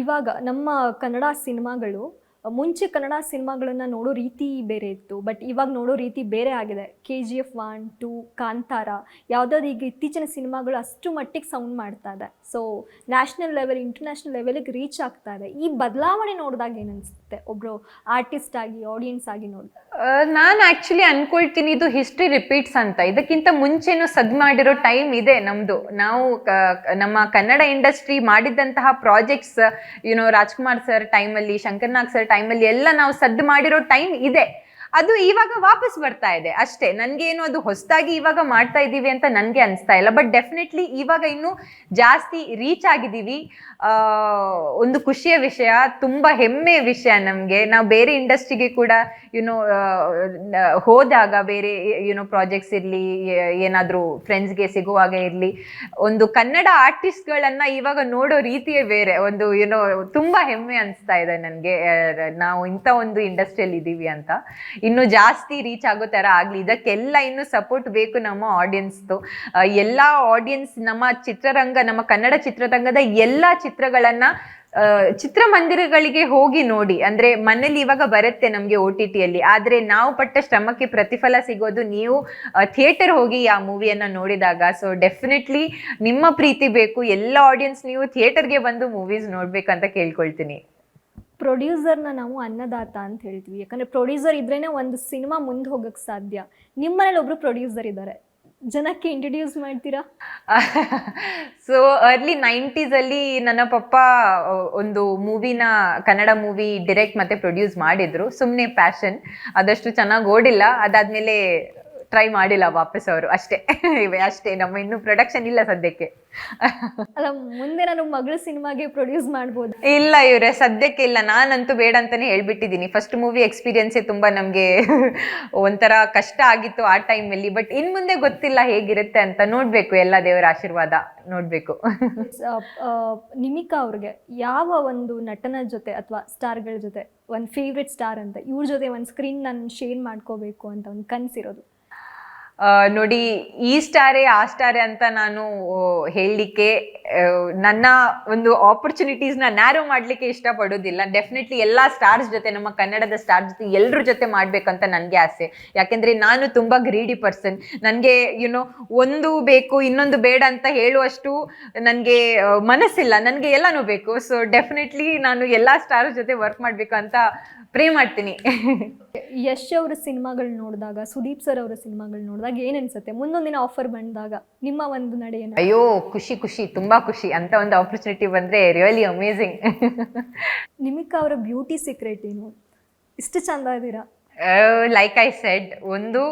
ಇವಾಗ ನಮ್ಮ ಕನ್ನಡ ಸಿನಿಮಾಗಳು, ಮುಂಚೆ ಕನ್ನಡ ಸಿನಿಮಾಗಳನ್ನು ನೋಡೋ ರೀತಿ ಬೇರೆ ಇತ್ತು. ಬಟ್ ಇವಾಗ ನೋಡೋ ರೀತಿ ಬೇರೆ ಆಗಿದೆ. K G F one two Kantara ಯಾವುದಾದ್ರು ಈಗ ಇತ್ತೀಚಿನ ಸಿನಿಮಾಗಳು ಅಷ್ಟು ಮಟ್ಟಿಗೆ ಸೌಂಡ್ ಮಾಡ್ತಾ ಇದೆ. ಸೊ ನ್ಯಾಷನಲ್ ಲೆವೆಲ್ ಇಂಟರ್ನ್ಯಾಷನಲ್ ಲೆವೆಲಿಗೆ ರೀಚ್ ಆಗ್ತಾ ಇದೆ. ಈ ಬದಲಾವಣೆ ನೋಡಿದಾಗ ಏನು ಅನಿಸುತ್ತೆ? ಒಬ್ಬರು ಆರ್ಟಿಸ್ಟ್ ಆಗಿ ಆಡಿಯನ್ಸ್ ಆಗಿ ನೋಡಿ ನಾನು ಆಕ್ಚುಲಿ ಅನ್ಕೊಳ್ತೀನಿ ಇದು ಹಿಸ್ಟ್ರಿ ರಿಪೀಟ್ಸ್ ಅಂತ. ಇದಕ್ಕಿಂತ ಮುಂಚೆನೂ ಸದ್ ಮಾಡಿರೋ ಟೈಮ್ ಇದೆ ನಮ್ದು. ನಾವು ನಮ್ಮ ಕನ್ನಡ ಇಂಡಸ್ಟ್ರಿ ಮಾಡಿದಂತಹ projects you know Rajkumar sir ಟೈಮಲ್ಲಿ ಶಂಕರ್ನಾಗ್ ಸರ್ ಟೈಮಲ್ಲಿ ಎಲ್ಲ ನಾವು ಸದ್ದು ಮಾಡಿರೋ ಟೈಮ್ ಇದೆ. ಅದು ಇವಾಗ ವಾಪಸ್ ಬರ್ತಾ ಇದೆ. ಅಷ್ಟೇ, ನನ್ಗೇನು ಅದು ಹೊಸದಾಗಿ ಇವಾಗ ಮಾಡ್ತಾ ಇದ್ದೀವಿ ಅಂತ ನನಗೆ ಅನಿಸ್ತಾ ಇಲ್ಲ. ಬಟ್ ಡೆಫಿನೆಟ್ಲಿ ಇವಾಗ ಇನ್ನೂ ಜಾಸ್ತಿ ರೀಚ್ ಆಗಿದ್ದೀವಿ. ಒಂದು ಖುಷಿಯ ವಿಷಯ, ತುಂಬ ಹೆಮ್ಮೆಯ ವಿಷಯ ನಮಗೆ. ನಾವು ಬೇರೆ ಇಂಡಸ್ಟ್ರಿಗೆ ಕೂಡ ಯುನೋ ಹೋದಾಗ ಬೇರೆ ಯುನೋ ಪ್ರಾಜೆಕ್ಟ್ಸ್ ಇರಲಿ ಏನಾದರೂ ಫ್ರೆಂಡ್ಸ್ಗೆ ಸಿಗುವಾಗ ಇರಲಿ, ಒಂದು ಕನ್ನಡ ಆರ್ಟಿಸ್ಟ್ಗಳನ್ನು ಇವಾಗ ನೋಡೋ ರೀತಿಯೇ ಬೇರೆ. ಒಂದು ಯುನೋ ತುಂಬ ಹೆಮ್ಮೆ ಅನಿಸ್ತಾ ಇದೆ ನನಗೆ. ನಾವು ಇಂಥ ಒಂದು ಇಂಡಸ್ಟ್ರಿಯಲ್ಲಿ ಇದ್ದೀವಿ ಅಂತ. ಇನ್ನು ಜಾಸ್ತಿ ರೀಚ್ ಆಗೋ ಥರ ಆಗಲಿ. ಇದಕ್ಕೆಲ್ಲ ಇನ್ನು ಸಪೋರ್ಟ್ ಬೇಕು ನಮ್ಮ ಆಡಿಯನ್ಸ್ದು ಎಲ್ಲ ಆಡಿಯನ್ಸ್ ನಮ್ಮ ಚಿತ್ರರಂಗ, ನಮ್ಮ ಕನ್ನಡ ಚಿತ್ರರಂಗದ ಎಲ್ಲ ಚಿತ್ರಗಳನ್ನ ಚಿತ್ರಮಂದಿರಗಳಿಗೆ ಹೋಗಿ ನೋಡಿ. ಅಂದ್ರೆ ಮನೇಲಿ ಇವಾಗ ಬರುತ್ತೆ ನಮಗೆ ಒ ಟಿ ಟಿಯಲ್ಲಿ ಆದ್ರೆ ನಾವು ಪಟ್ಟ ಶ್ರಮಕ್ಕೆ ಪ್ರತಿಫಲ ಸಿಗೋದು ನೀವು ಥಿಯೇಟರ್ ಹೋಗಿ ಆ ಮೂವಿಯನ್ನ ನೋಡಿದಾಗ. ಸೊ ಡೆಫಿನೆಟ್ಲಿ ನಿಮ್ಮ ಪ್ರೀತಿ ಬೇಕು. ಎಲ್ಲ ಆಡಿಯನ್ಸ್ ನೀವು ಥಿಯೇಟರ್ಗೆ ಬಂದು ಮೂವೀಸ್ ನೋಡ್ಬೇಕಂತ ಕೇಳ್ಕೊಳ್ತೀನಿ. ಪ್ರೊಡ್ಯೂಸರ್ನ ನಾವು ಅನ್ನದಾತ ಅಂತ ಹೇಳ್ತೀವಿ. ಯಾಕಂದರೆ ಪ್ರೊಡ್ಯೂಸರ್ ಇದ್ರೇ ಒಂದು ಸಿನಿಮಾ ಮುಂದೆ ಹೋಗೋಕ್ಕೆ ಸಾಧ್ಯ. ನಿಮ್ಮ ಮನೇಲಿ ಒಬ್ಬರು ಪ್ರೊಡ್ಯೂಸರ್ ಇದ್ದಾರೆ ಜನಕ್ಕೆ ಇಂಟ್ರಡ್ಯೂಸ್ ಮಾಡ್ತೀರಾ? ಸೊ ಅರ್ಲಿ ನೈಂಟೀಸಲ್ಲಿ ನನ್ನ ಪಪ್ಪ ಒಂದು ಮೂವಿನ, ಕನ್ನಡ ಮೂವಿ ಡಿರೆಕ್ಟ್ ಮತ್ತೆ ಪ್ರೊಡ್ಯೂಸ್ ಮಾಡಿದ್ರು. ಸುಮ್ಮನೆ ಪ್ಯಾಷನ್ ಅದಷ್ಟು ಚೆನ್ನಾಗಿ ಓಡಿಲ್ಲ. ಅದಾದ್ಮೇಲೆ ಟ್ರೈ ಮಾಡಿಲ್ಲ ವಾಪಸ್ ಅವರು. ಅಷ್ಟೇ. ಇವೆ ಅಷ್ಟೇ. ನಮ್ಮ ಇನ್ನು ಪ್ರೊಡಕ್ಷನ್ ಇಲ್ಲ ಸದ್ಯಕ್ಕೆ. ಅಲ್ಲ ಮುಂದೆ ನಾನು ಮಗಳ ಸಿನಿಮಾಗೆ ಪ್ರೊಡ್ಯೂಸ್ ಮಾಡ್ಬೋದು. ಇಲ್ಲ ಇವ್ರೆ ಸದ್ಯಕ್ಕೆ ಇಲ್ಲ. ನಾನಂತೂ ಬೇಡ ಅಂತಾನೆ ಹೇಳ್ಬಿಟ್ಟಿದ್ದೀನಿ. ಫಸ್ಟ್ ಮೂವಿ ಎಕ್ಸ್ಪೀರಿಯನ್ಸೇ ತುಂಬಾ ನಮಗೆ ಒಂಥರ ಕಷ್ಟ ಆಗಿತ್ತು ಆ ಟೈಮಲ್ಲಿ ಬಟ್ ಇನ್ ಮುಂದೆ ಗೊತ್ತಿಲ್ಲ ಹೇಗಿರುತ್ತೆ ಅಂತ. ನೋಡಬೇಕು ಎಲ್ಲ ದೇವರ ಆಶೀರ್ವಾದ ನೋಡಬೇಕು. ನಿಮಿಕಾ ಅವ್ರಿಗೆ ಯಾವ ಒಂದು ನಟನ ಜೊತೆ ಅಥವಾ ಸ್ಟಾರ್ಗಳ ಜೊತೆ ಒಂದು ಫೇವ್ರೆಟ್ ಸ್ಟಾರ್ ಅಂತ ಇವ್ರ ಜೊತೆ ಒಂದು ಸ್ಕ್ರೀನ್ ನಾನು ಶೇರ್ ಮಾಡ್ಕೋಬೇಕು ಅಂತ ಒಂದು ಕನಸಿರೋದು? ನೋಡಿ, ಈ ಸ್ಟಾರೆ, ಆ ಸ್ಟಾರೆ ಅಂತ ನಾನು ಹೇಳಲಿಕ್ಕೆ ನನ್ನ ಒಂದು ಆಪರ್ಚುನಿಟೀಸ್ನ ನ್ಯಾರೋ ಮಾಡಲಿಕ್ಕೆ ಇಷ್ಟಪಡೋದಿಲ್ಲ. ಡೆಫಿನೆಟ್ಲಿ ಎಲ್ಲ ಸ್ಟಾರ್ಸ್ ಜೊತೆ, ನಮ್ಮ ಕನ್ನಡದ ಸ್ಟಾರ್ ಜೊತೆ ಎಲ್ಲರ ಜೊತೆ ಮಾಡಬೇಕಂತ ನನಗೆ ಆಸೆ. ಯಾಕೆಂದರೆ ನಾನು ತುಂಬ ಗ್ರೀಡಿ ಪರ್ಸನ್ ನನಗೆ ಯುನೋ ಒಂದು ಬೇಕು, ಇನ್ನೊಂದು ಬೇಡ ಅಂತ ಹೇಳುವಷ್ಟು ನನಗೆ ಮನಸ್ಸಿಲ್ಲ. ನನಗೆ ಎಲ್ಲನೂ ಬೇಕು. ಸೊ ಡೆಫಿನೆಟ್ಲಿ ನಾನು ಎಲ್ಲ ಸ್ಟಾರ್ ಜೊತೆ ವರ್ಕ್ ಮಾಡಬೇಕು ಅಂತ ಪ್ರೇ ಮಾಡ್ತೀನಿ. ಯಶ್ ಅವರ ಸಿನಿಮಾಗಳು ನೋಡಿದಾಗ, ಸುದೀಪ್ ಸರ್ ಅವರ ಸಿನಿಮಾಗಳು ನೋಡಿದಾಗ ಏನು ಅನ್ಸುತ್ತೆ? ಮುಂದೊಂದಿನ ಆಫರ್ ಬಂದಾಗ ನಿಮ್ಮ ಒಂದು ನಡೆ ಏನು? ಅಯ್ಯೋ ಖುಷಿ ಖುಷಿ ತುಂಬಾ ಖುಷಿ. ಅಂತ ಒಂದು ಆಪರ್ಚುನಿಟಿ ಬಂದ್ರೆ ರಿಯಲಿ ಅಮೇಝಿಂಗ್ ನಿಮಿಕಾ ಅವರ ಬ್ಯೂಟಿ ಸೀಕ್ರೆಟ್ ಏನು? ಇಷ್ಟು ಚಂದ ಇದ್ದೀರಾ? ಲೈಕ್ ಐ ಸೆಡ್ ಒಂದು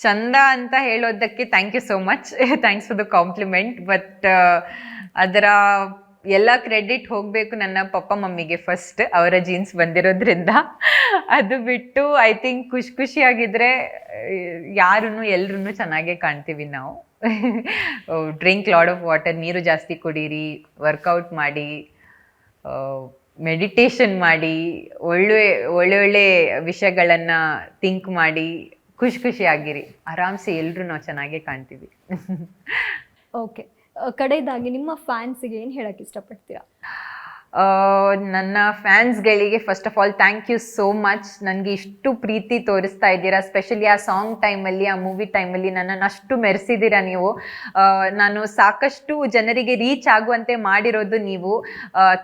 ಚಂದ ಅಂತ ಹೇಳೋದಕ್ಕೆ thank you so much thanks for the compliment but ಅದರ ಎಲ್ಲ ಕ್ರೆಡಿಟ್ ಹೋಗಬೇಕು ನನ್ನ ಪಪ್ಪ ಮಮ್ಮಿಗೆ ಫಸ್ಟ್ ಅವರ ಜೀನ್ಸ್ ಬಂದಿರೋದ್ರಿಂದ. ಅದು ಬಿಟ್ಟು ಐ ಥಿಂಕ್ ಖುಷಿ ಖುಷಿಯಾಗಿದ್ದರೆ ಯಾರೂ ಎಲ್ಲರೂ ಚೆನ್ನಾಗೇ ಕಾಣ್ತೀವಿ ನಾವು. ಡ್ರಿಂಕ್ ಲಾಡ್ ಆಫ್ ವಾಟರ್ ನೀರು ಜಾಸ್ತಿ ಕುಡೀರಿ ವರ್ಕೌಟ್ ಮಾಡಿ ಮೆಡಿಟೇಷನ್ ಮಾಡಿ, ಒಳ್ಳೆ ಒಳ್ಳೆ ಒಳ್ಳೆ ವಿಷಯಗಳನ್ನ ಥಿಂಕ್ ಮಾಡಿ, ಖುಷಿ ಖುಷಿಯಾಗಿರಿ. ಆರಾಮ್ಸೆ ಎಲ್ಲರೂ ನಾವು ಚೆನ್ನಾಗೇ ಕಾಣ್ತೀವಿ. ಓಕೆ ಕಡೆಯದಾಗಿ ನಿಮ್ಮ ಫ್ಯಾನ್ಸಿಗೆ ಏನು ಹೇಳಕ್ಕೆ ಇಷ್ಟಪಡ್ತೀರಾ? ನನ್ನ ಫ್ಯಾನ್ಸ್ಗಳಿಗೆ first of all thank you so much ನನಗೆ ಇಷ್ಟು ಪ್ರೀತಿ ತೋರಿಸ್ತಾ ಇದ್ದೀರಾ ಸ್ಪೆಷಲಿ ಆ ಸಾಂಗ್ ಟೈಮಲ್ಲಿ ಆ ಮೂವಿ ಟೈಮಲ್ಲಿ ನನ್ನನ್ನು ಅಷ್ಟು ಮೆರೆಸಿದ್ದೀರಾ ನೀವು. ನಾನು ಸಾಕಷ್ಟು ಜನರಿಗೆ ರೀಚ್ ಆಗುವಂತೆ ಮಾಡಿರೋದು ನೀವು.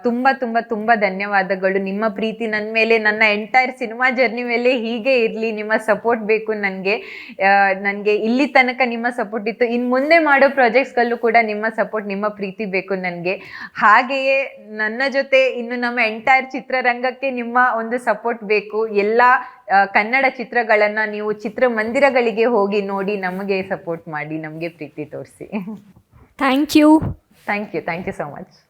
ತುಂಬ ತುಂಬ ತುಂಬ ಧನ್ಯವಾದಗಳು. ನಿಮ್ಮ ಪ್ರೀತಿ ನನ್ನ ಮೇಲೆ, ನನ್ನ ಎಂಟೈರ್ ಸಿನಿಮಾ ಜರ್ನಿ ಮೇಲೆ ಹೀಗೆ ಇರಲಿ, ನಿಮ್ಮ ಸಪೋರ್ಟ್ ಬೇಕು ನನಗೆ. ನನಗೆ ಇಲ್ಲಿ ತನಕ ನಿಮ್ಮ ಸಪೋರ್ಟ್ ಇತ್ತು. ಇನ್ನು ಮುಂದೆ ಮಾಡೋ ಪ್ರಾಜೆಕ್ಟ್ಸ್ಗಳಲ್ಲೂ ಕೂಡ ನಿಮ್ಮ ಸಪೋರ್ಟ್ ನಿಮ್ಮ ಪ್ರೀತಿ ಬೇಕು ನನಗೆ. ಹಾಗೆಯೇ ನನ್ನ ಜೊತೆ ಇನ್ನು ನಮ್ಮ ಎಂಟೈರ್ ಚಿತ್ರರಂಗಕ್ಕೆ ನಿಮ್ಮ ಒಂದು ಸಪೋರ್ಟ್ ಬೇಕು. ಎಲ್ಲ ಕನ್ನಡ ಚಿತ್ರಗಳನ್ನ ನೀವು ಚಿತ್ರಮಂದಿರಗಳಿಗೆ ಹೋಗಿ ನೋಡಿ ನಮಗೆ ಸಪೋರ್ಟ್ ಮಾಡಿ ನಮಗೆ ಪ್ರೀತಿ ತೋರಿಸಿ. Thank you thank you thank you so much